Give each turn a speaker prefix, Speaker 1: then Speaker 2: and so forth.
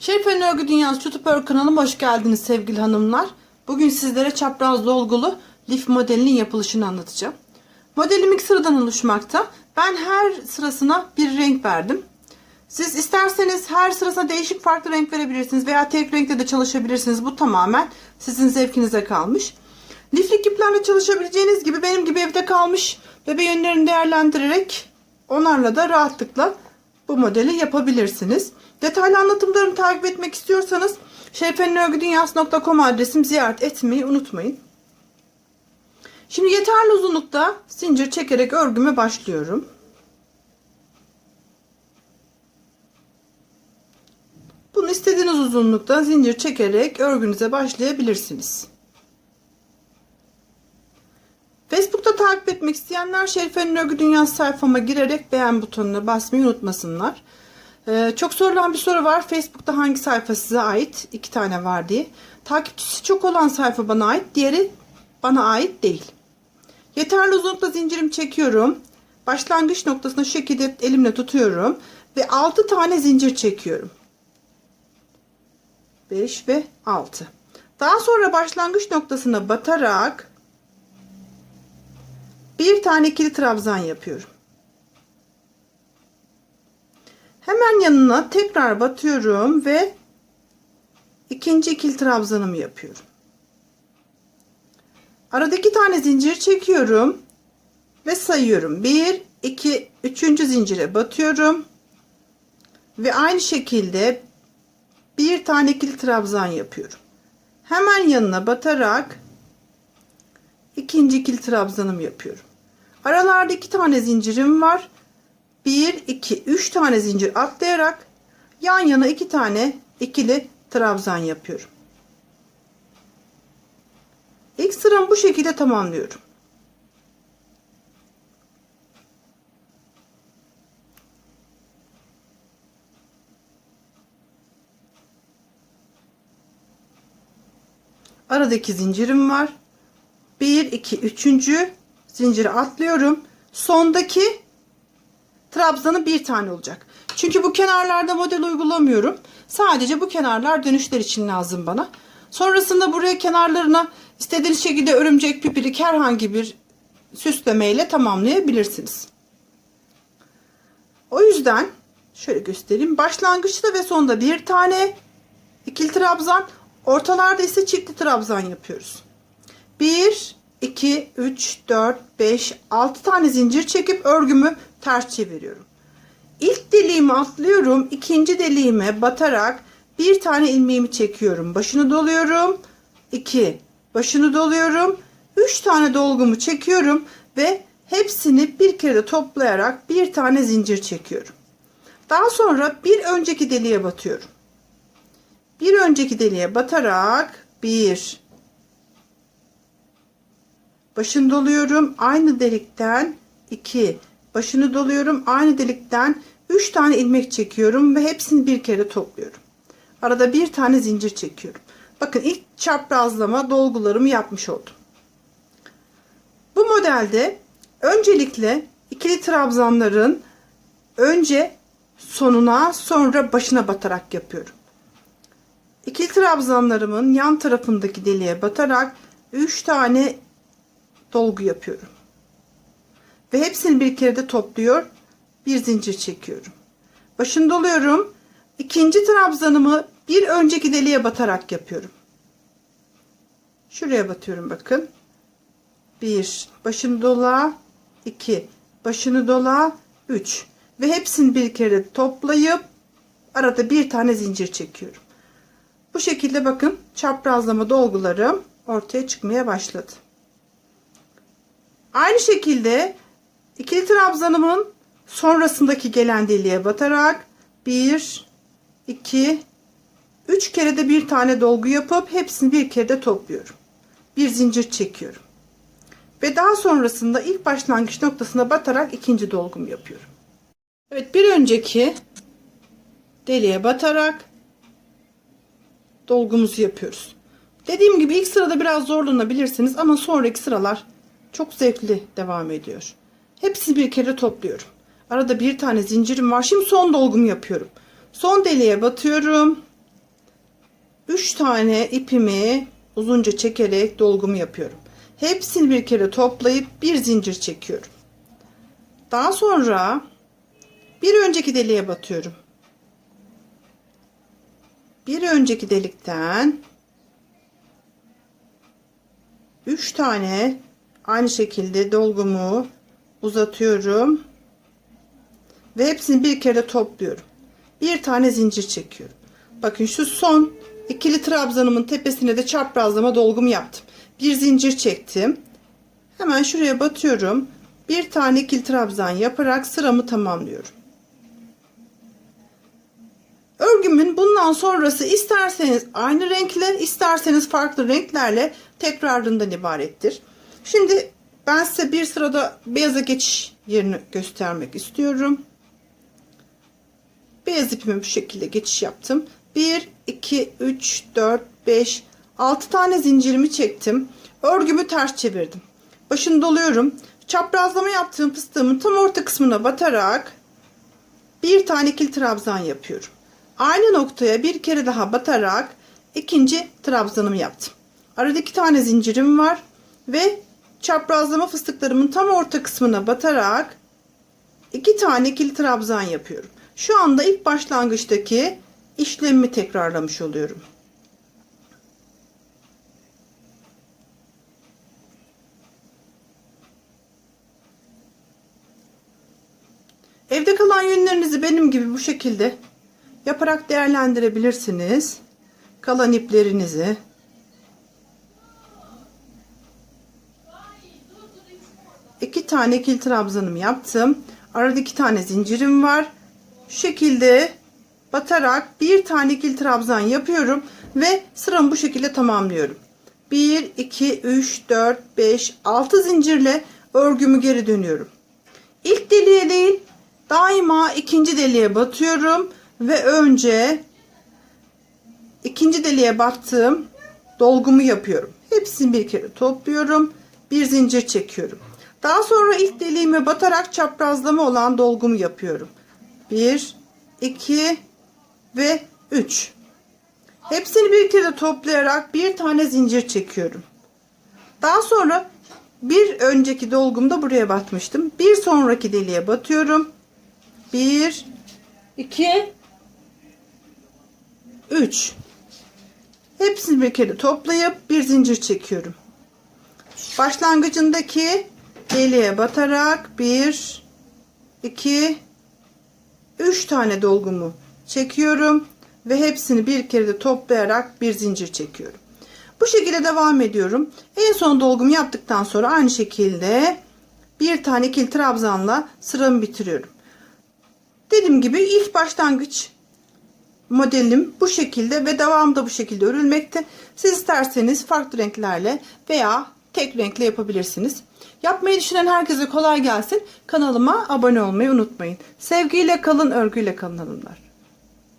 Speaker 1: Şerifen Örgü Dünyası YouTube Örgü kanalıma hoş geldiniz sevgili hanımlar. Bugün sizlere çapraz dolgulu lif modelinin yapılışını anlatacağım. Modelim iki sıradan oluşmakta. Ben her sırasına bir renk verdim. Siz isterseniz her sırasına değişik farklı renk verebilirsiniz veya tek renkte de çalışabilirsiniz. Bu tamamen sizin zevkinize kalmış. Liflik iplerle çalışabileceğiniz gibi benim gibi evde kalmış bebe yönlerini değerlendirerek onlarla da rahatlıkla bu modeli yapabilirsiniz. Detaylı anlatımlarımı takip etmek istiyorsanız şerifenörgüdünyası.com adresim ziyaret etmeyi unutmayın. Şimdi yeterli uzunlukta zincir çekerek örgüme başlıyorum. Bunu istediğiniz uzunlukta zincir çekerek örgünüze başlayabilirsiniz. Facebook'ta takip etmek isteyenler Şerife'nin Örgü Dünyası sayfama girerek beğen butonuna basmayı unutmasınlar. Ee, çok sorulan bir soru var. Facebook'ta hangi sayfa size ait? İki tane var diye. Takipçisi çok olan sayfa bana ait. Diğeri bana ait değil. Yeterli uzunlukta zincirimi çekiyorum. Başlangıç noktasına şu şekilde elimle tutuyorum. Ve 6 tane zincir çekiyorum. 5 ve 6. Daha sonra başlangıç noktasına batarak bir tane ikili trabzan yapıyorum. Hemen yanına tekrar batıyorum ve ikinci ikili trabzanımı yapıyorum. Arada iki tane zincir çekiyorum ve sayıyorum. 1 2 3. zincire batıyorum. Ve aynı şekilde bir tane ikili trabzan yapıyorum. Hemen yanına batarak ikinci ikili trabzanımı yapıyorum. Aralarda iki tane zincirim var. 1 2 3 tane zincir atlayarak yan yana iki tane ikili trabzan yapıyorum. İlk sıramı bu şekilde tamamlıyorum. Aradaki zincirim var. 1 2 3. zinciri atlıyorum. Sondaki trabzanı bir tane olacak. Çünkü bu kenarlarda model uygulamıyorum. Sadece bu kenarlar dönüşler için lazım bana. Sonrasında buraya kenarlarına istediğiniz şekilde örümcek pipirik herhangi bir süslemeyle tamamlayabilirsiniz. O yüzden şöyle göstereyim. Başlangıçta ve sonda bir tane ikili trabzan, ortalarda ise çiftli trabzan yapıyoruz. 1 2 3 4 5 6 tane zincir çekip örgümü ters çeviriyorum. İlk deliğimi atlıyorum. ikinci deliğime batarak bir tane ilmeğimi çekiyorum. Başını doluyorum. 2 başını doluyorum. 3 tane dolgumu çekiyorum ve hepsini bir kere de toplayarak bir tane zincir çekiyorum. Daha sonra bir önceki deliğe batıyorum. Bir önceki deliğe batarak 1 başını doluyorum. Aynı delikten 2 başını doluyorum. Aynı delikten 3 tane ilmek çekiyorum ve hepsini bir kere topluyorum. Arada bir tane zincir çekiyorum. Bakın ilk çaprazlama dolgularımı yapmış oldum. Bu modelde öncelikle ikili trabzanların önce sonuna sonra başına batarak yapıyorum. İkili trabzanlarımın yan tarafındaki deliğe batarak 3 tane dolgu yapıyorum. Ve hepsini bir kere de topluyor. Bir zincir çekiyorum. Başını doluyorum. İkinci trabzanımı bir önceki deliğe batarak yapıyorum. Şuraya batıyorum bakın. Bir başını dola. iki başını dola. Üç ve hepsini bir kere toplayıp arada bir tane zincir çekiyorum. Bu şekilde bakın çaprazlama dolgularım ortaya çıkmaya başladı. Aynı şekilde ikili trabzanımın sonrasındaki gelen deliğe batarak 1 2 3 kere de bir tane dolgu yapıp hepsini bir kere de topluyorum. Bir zincir çekiyorum. Ve daha sonrasında ilk başlangıç noktasına batarak ikinci dolgumu yapıyorum. Evet bir önceki deliğe batarak dolgumuzu yapıyoruz. Dediğim gibi ilk sırada biraz zorlanabilirsiniz ama sonraki sıralar çok zevkli devam ediyor. Hepsini bir kere topluyorum. Arada bir tane zincirim var. Şimdi son dolgumu yapıyorum. Son deliğe batıyorum. 3 tane ipimi uzunca çekerek dolgumu yapıyorum. Hepsini bir kere toplayıp bir zincir çekiyorum. Daha sonra bir önceki deliğe batıyorum. Bir önceki delikten 3 tane aynı şekilde dolgumu uzatıyorum ve hepsini bir kere topluyorum. Bir tane zincir çekiyorum. Bakın şu son ikili trabzanımın tepesine de çaprazlama dolgumu yaptım. Bir zincir çektim. Hemen şuraya batıyorum. Bir tane ikili trabzan yaparak sıramı tamamlıyorum. Örgümün bundan sonrası isterseniz aynı renkle isterseniz farklı renklerle tekrarından ibarettir. Şimdi ben size bir sırada beyaza geçiş yerini göstermek istiyorum. Beyaz ipimi bu şekilde geçiş yaptım. 1, 2, 3, 4, 5, 6 tane zincirimi çektim. Örgümü ters çevirdim. Başını doluyorum. Çaprazlama yaptığım fıstığımın tam orta kısmına batarak bir tane ikili trabzan yapıyorum. Aynı noktaya bir kere daha batarak ikinci trabzanımı yaptım. Arada iki tane zincirim var ve çaprazlama fıstıklarımın tam orta kısmına batarak iki tane ikili trabzan yapıyorum. Şu anda ilk başlangıçtaki işlemimi tekrarlamış oluyorum. Evde kalan yünlerinizi benim gibi bu şekilde yaparak değerlendirebilirsiniz. Kalan iplerinizi. İki tane kil trabzanımı yaptım. Arada iki tane zincirim var. Şu şekilde batarak bir tane kil trabzan yapıyorum ve sıramı bu şekilde tamamlıyorum. 1, 2, 3, 4, 5, 6 zincirle örgümü geri dönüyorum. İlk deliğe değil daima ikinci deliğe batıyorum ve önce ikinci deliğe battığım dolgumu yapıyorum. Hepsini bir kere topluyorum. Bir zincir çekiyorum. Daha sonra ilk deliğime batarak çaprazlama olan dolgumu yapıyorum. 1 2 ve 3. Hepsini bir kere toplayarak bir tane zincir çekiyorum. Daha sonra bir önceki dolgumda buraya batmıştım. Bir sonraki deliğe batıyorum. 1 2 3 Hepsini bir kere toplayıp bir zincir çekiyorum. Başlangıcındaki deliğe batarak 1 2 3 tane dolgumu çekiyorum ve hepsini bir kere de toplayarak bir zincir çekiyorum. Bu şekilde devam ediyorum. En son dolgumu yaptıktan sonra aynı şekilde bir tane kil trabzanla sıramı bitiriyorum. Dediğim gibi ilk başlangıç modelim bu şekilde ve devamı da bu şekilde örülmekte. Siz isterseniz farklı renklerle veya tek renkle yapabilirsiniz. Yapmayı düşünen herkese kolay gelsin. Kanalıma abone olmayı unutmayın. Sevgiyle kalın, örgüyle kalın hanımlar.